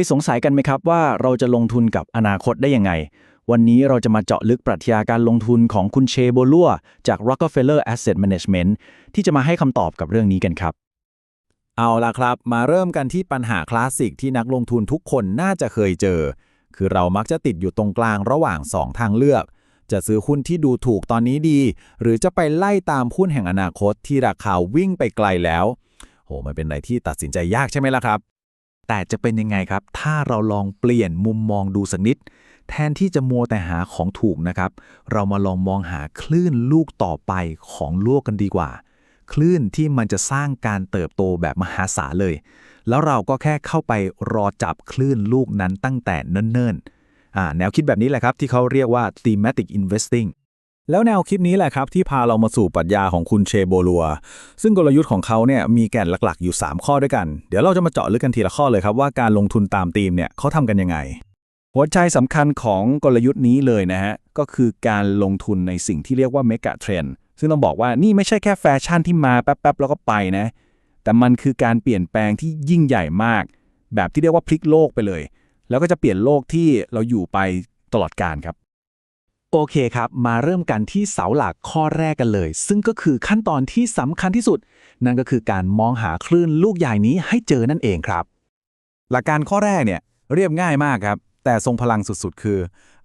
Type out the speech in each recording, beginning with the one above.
ยสงสัยกันไหมครับว่าเราจะลงทุนกับอนาคตได้ยังไง วันนี้เราจะมาเจาะลึกปรัชญาการลงทุนของคุณเชโบลัวจาก Rockefeller Asset Management ที่จะมาให้คำตอบกับเรื่องนี้กันครับ เอาล่ะครับ มาเริ่มกันที่ปัญหาคลาสสิกที่นักลงทุนทุกคนน่าจะเคยเจอ คือเรามักจะติดอยู่ตรงกลางระหว่าง 2 ทางเลือก จะซื้อหุ้นที่ดูถูกตอนนี้ดี หรือจะไปไล่ตามหุ้นแห่งอนาคตที่ราคาวิ่งไปไกลแล้วโหมันเป็นอะไรที่ตัดสินใจยากใช่ไหมล่ะครับ แต่จะเป็นยังไงครับ ถ้าเราลองเปลี่ยนมุมมองดูสักนิด แทนที่จะมัวแต่หาของถูกนะครับ เรามาลองมองหาคลื่นลูกต่อไปของโลกกันดีกว่า คลื่นที่มันจะสร้างการเติบโตแบบมหาศาลเลย แล้วเราก็แค่เข้าไปรอจับคลื่นลูกนั้นตั้งแต่เนิ่นๆแนวคิดแบบนี้แหละครับที่เขาเรียกว่า thematic investing แล้วแนวคิดนี้แหละครับ ที่พาเรามาสู่ปรัชญาของคุณเชโบลัว ซึ่งกลยุทธ์ของเขาเนี่ยมีแก่นหลักๆ อยู่ 3 ข้อด้วยกัน เดี๋ยวเราจะมาเจาะลึกกันทีละข้อเลยครับว่าการลงทุนตามธีมเนี่ยเขาทำกันยังไง หัวใจสำคัญของกลยุทธ์นี้เลยนะฮะ ก็คือการลงทุนในสิ่งที่เรียกว่าเมกะเทรนซึ่งต้องบอกว่านี่ไม่ใช่แค่แฟชั่นที่มาแป๊บๆแล้วก็ไปนะ แต่มันคือการเปลี่ยนแปลงที่ยิ่งใหญ่มาก แบบที่เรียกว่าพลิกโลกไปเลย แล้วก็จะเปลี่ยนโลกที่เราอยู่ไปตลอดกาลครับ โอเคครับ มาเริ่มกันที่เสาหลักข้อแรกกันเลย ซึ่งก็คือขั้นตอนที่สำคัญที่สุด นั่นก็คือการมองหาคลื่นลูกใหญ่นี้ให้เจอนั่นเองครับ หลักการข้อแรกเนี่ยเรียบง่ายมากครับ แต่ทรงพลังสุดๆ คือ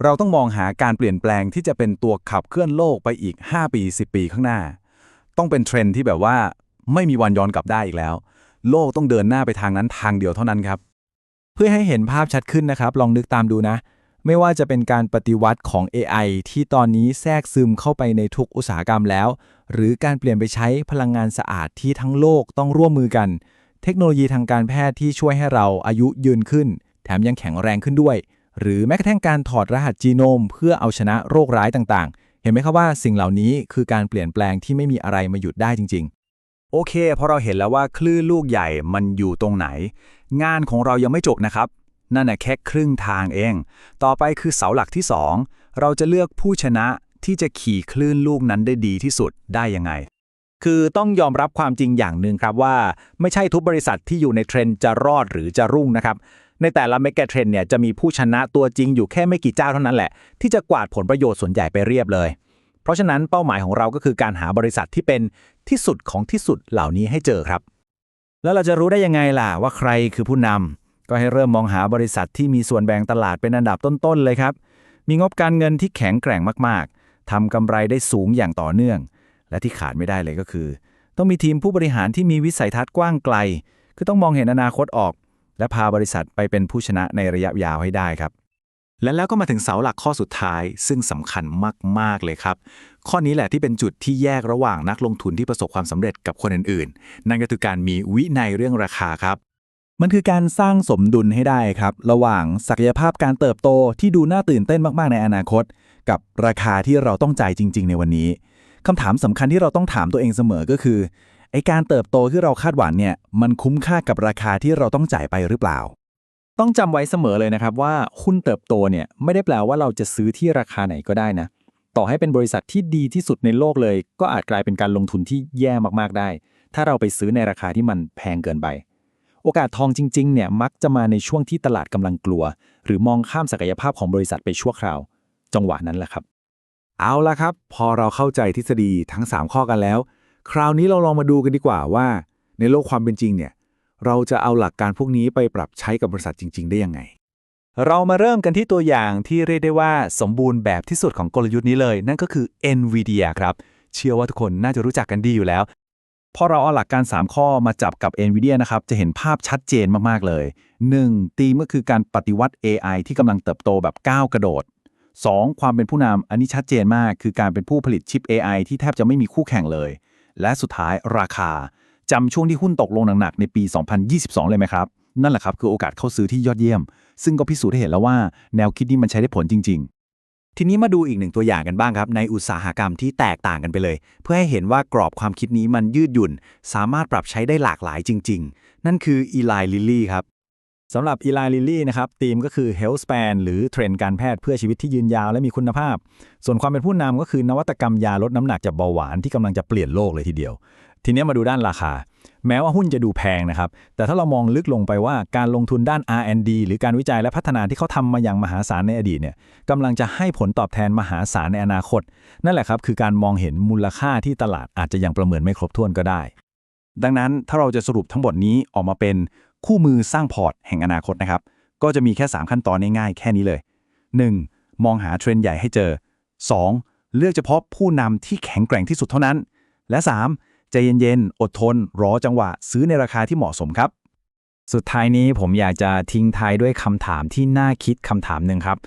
เราต้องมองหาการเปลี่ยนแปลงที่จะเป็นตัวขับเคลื่อนโลกไปอีก 5 ปี 10 ปีข้างหน้า ต้องเป็นเทรนที่แบบว่าไม่มีวันย้อนกลับได้อีกแล้ว โลกต้องเดินหน้าไปทางนั้นทางเดียวเท่านั้นครับ เพื่อให้เห็นภาพชัดขึ้นนะครับ ลองนึกตามดูนะ ไม่ว่าจะเป็นการปฏิวัติของ AI ที่ตอนนี้แทรกซึมเข้าไปในทุกอุตสาหกรรมแล้ว หรือการเปลี่ยนไปใช้พลังงานสะอาดที่ทั้งโลกต้องร่วมมือกัน เทคโนโลยีทางการแพทย์ที่ช่วยให้เราอายุยืนขึ้น แถมยังแข็งแรงขึ้นด้วย หรือแม้กระทั่งการถอดรหัสจีโนม เพื่อเอาชนะโรคร้ายต่างๆ เห็นไหมครับว่าสิ่งเหล่านี้คือการเปลี่ยนแปลงที่ไม่มีอะไรมาหยุดได้จริง ๆโอเคพอเราเห็นแล้วว่าคลื่นลูกใหญ่มันอยู่ตรงไหน งานของเรายังไม่จบนะครับ นั่นน่ะแค่ครึ่งทางเอง ต่อไปคือเสาหลักที่ 2 เราจะเลือกผู้ชนะที่จะขี่คลื่นลูกนั้นได้ดีที่สุดได้ยังไง คือต้องยอมรับความจริงอย่างหนึ่งครับว่า ไม่ใช่ทุกบริษัทที่อยู่ในเทรนจะรอดหรือจะรุ่งนะครับ ในแต่ละเมกะเทรนเนี่ยจะมีผู้ชนะตัวจริงอยู่แค่ไม่กี่เจ้าเท่านั้นแหละ ที่จะกวาดผลประโยชน์ส่วนใหญ่ไปเรียบเลย เพราะฉะนั้นเป้าหมายของเราก็คือการหาบริษัทที่เป็นที่สุดของที่สุดเหล่านี้ให้เจอครับ แล้วเราจะรู้ได้ยังไงล่ะว่าใครคือผู้นำ ก็ให้เริ่มมองหาบริษัทที่มีส่วนแบ่งตลาดเป็นอันดับต้นๆเลยครับ มีงบการเงินที่แข็งแกร่งมากๆ ทำกำไรได้สูงอย่างต่อเนื่อง และที่ขาดไม่ได้เลยก็คือ ต้องมีทีมผู้บริหารที่มีวิสัยทัศน์กว้างไกล คือต้องมองเห็นอนาคตออก และพาบริษัทไปเป็นผู้ชนะในระยะยาวให้ได้ครับ และแล้วก็มาถึงเสาหลักข้อสุดท้าย ซึ่งสำคัญมากๆเลยครับ ข้อนี้แหละที่เป็นจุดที่แยกระหว่างนักลงทุนที่ประสบความสำเร็จกับคนอื่นๆ นั่นก็คือการมีวินัยเรื่องราคาครับ มันคือการสร้างสมดุลให้ได้ครับ ระหว่างศักยภาพการเติบโตที่ดูน่าตื่นเต้นมาก ๆ ในอนาคต กับราคาที่เราต้องจ่ายจริง ๆ ในวันนี้คำถามสำคัญที่เราต้องถามตัวเองเสมอก็คือไอการเติบโตที่เราคาดหวังเนี่ย มันคุ้มค่ากับราคาที่เราต้องจ่ายไปหรือเปล่า ต้องจำไว้เสมอเลยนะครับว่าหุ้นเติบโตเนี่ยไม่ได้แปลว่าเราจะซื้อที่ราคาไหนก็ได้นะ ต่อให้เป็นบริษัทที่ดีที่สุดในโลกเลย ก็อาจกลายเป็นการลงทุนที่แย่มากๆได้ ถ้าเราไปซื้อในราคาที่มันแพงเกินไป โอกาสทองจริงๆ เนี่ยมักจะมาในช่วงที่ตลาดกำลังกลัว หรือมองข้ามศักยภาพของบริษัทไปชั่วคราว จังหวะนั้นแหละครับ เอาละครับ พอเราเข้าใจทฤษฎีทั้ง 3 ข้อกันแล้ว คราวนี้เราลองมาดูกันดีกว่าว่า ในโลกความเป็นจริงเนี่ยเราจะเอาหลักการพวกนี้ไปปรับใช้กับบริษัทจริง ๆ ได้ยังไง เรามาเริ่มกันที่ตัวอย่างที่เรียกได้ว่าสมบูรณ์แบบที่สุดของกลยุทธ์นี้เลย นั่นก็คือ NVIDIA ครับเชื่อว่าทุกคนน่าจะรู้จักกันดีอยู่แล้ว พอเราเอาหลักการ 3 ข้อมาจับกับ NVIDIA นะครับ จะเห็นภาพชัดเจนมาก ๆ เลย 1. ตีมก็คือการปฏิวัติ AI ที่กำลังเติบโตแบบก้าวกระโดด 2. ความเป็นผู้นำอันนี้ชัดเจนมาก คือการเป็นผู้ผลิตชิป AI ที่แทบจะไม่มีคู่แข่งเลย และสุดท้ายราคาจำช่วงที่หุ้นตกลงหนักๆในปี 2022 เลยไหมครับ นั่นแหละครับคือโอกาสเข้าซื้อที่ยอดเยี่ยม ซึ่งก็พิสูจน์ให้เห็นแล้วว่าแนวคิดนี้มันใช้ได้ผลจริง ๆ ทีนี้มาดูอีกหนึ่งตัวอย่างกันบ้างครับ ในอุตสาหกรรมที่แตกต่างกันไปเลย เพื่อให้เห็นว่ากรอบความคิดนี้มันยืดหยุ่น สามารถปรับใช้ได้หลากหลายจริง ๆ นั่นคือ Eli Lilly ครับสำหรับ Eli Lilly นะครับธีมก็คือ Health Span หรือเทรนด์การแพทย์เพื่อชีวิตที่ยืนยาวและมีคุณภาพ ส่วนความเป็นผู้นำก็คือนวัตกรรมยาลดน้ำหนักจากเบาหวานที่กำลังจะเปลี่ยนโลกเลยทีเดียว ทีนี้มาดูด้านราคา แม้ว่าหุ้นจะดูแพงนะครับ แต่ถ้าเรามองลึกลงไปว่าการลงทุนด้าน R&D หรือการวิจัยและพัฒนาที่เขาทำมาอย่างมหาศาลในอดีตเนี่ยกำลังจะให้ผลตอบแทนมหาศาลในอนาคต นั่นแหละครับคือการมองเห็นมูลค่าที่ตลาดอาจจะยังประเมินไม่ครบถ้วนก็ได้ ดังนั้นถ้าเราจะสรุปทั้งหมดนี้ออกมาเป็นคู่มือสร้างพอร์ตแห่งอนาคตนะครับก็จะมีแค่ 3 ขั้นตอนง่ายๆแค่นี้เลย 1. มองหาเทรนด์ใหญ่ให้เจอ 2. เลือกเฉพาะผู้นำที่แข็งแกร่งที่สุดเท่านั้น และ 3. ใจเย็นๆ อดทน รอจังหวะ ซื้อในราคาที่เหมาะสมครับ สุดท้ายนี้ผมอยากจะทิ้งท้ายด้วยคำถามที่น่าคิดคำถามหนึ่งครับ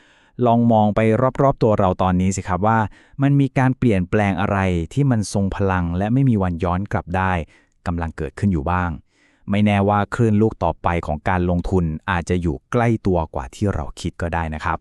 ลองมองไปรอบๆ ตัวเราตอนนี้สิครับว่า มันมีการเปลี่ยนแปลงอะไรที่มันทรงพลัง และไม่มีวันย้อนกลับได้กำลังเกิดขึ้นอยู่บ้าง ไม่แน่ว่าคลื่นลูกต่อไปของการลงทุนอาจจะอยู่ใกล้ตัวกว่าที่เราคิดก็ได้นะครับ